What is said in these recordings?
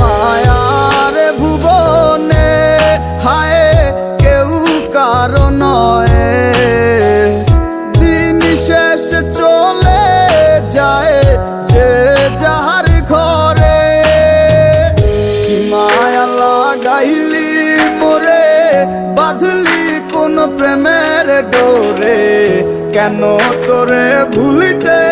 মায়ার ভুবনে, হায়, কেউ কারণ দিন শেষ চলে যায় যে যাহার ঘরে। কি মায়া লাগাইলি মোরে, বাঁধলি কোন প্রেমের ডোরে। কেন তোরে ভুলিতে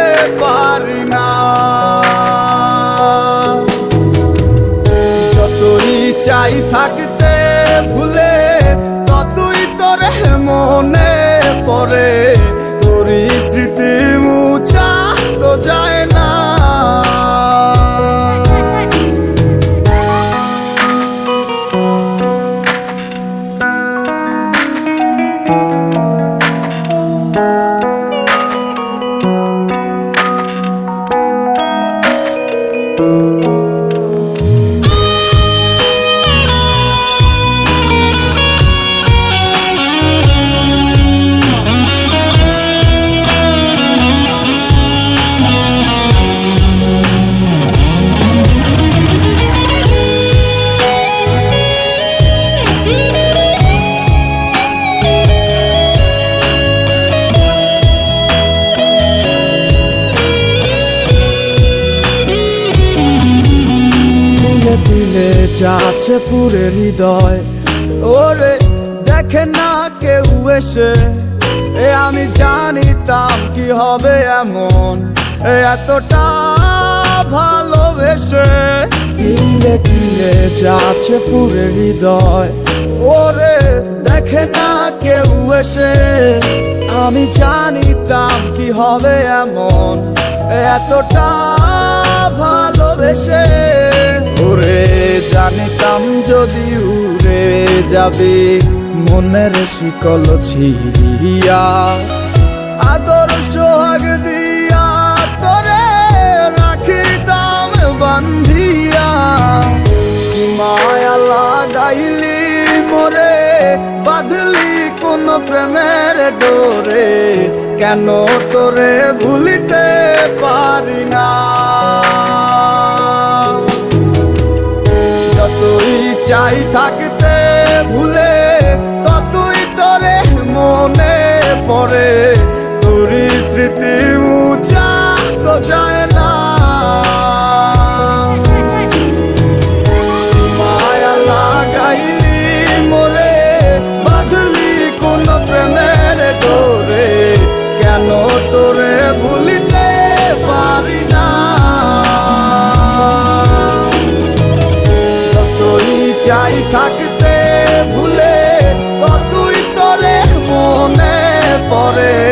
তিলে তিলে যাচ্ছে পুরে হৃদয়। ওরে দেখে না কেউ এসে, এ আমি জানিতাম কি হবে এমন। এতটা ভালোবেসে তিলে তিলে যাচ্ছে পুরে হৃদয়। ওরে দেখে না কেউ এসে, আমি জানিতাম কি হবে এমন। এতটা ভালোবেসে ওরে জানিতাম যদি উড়ে যাবে, মনের শিকল ছিড়িয়া। আদর সোহাগ দিয়া তোরে রাখিতাম বান্ধিয়া। কি মায়া লাগাইলি মোরে, বাঁধলি কোন প্রেমের ডোরে। কেন তোরে ভুলিতে চাই থাকতে ভুলে ততই তোরে মনে পড়ে। থাকতে ভুলে কতই তোরে মনে পড়ে।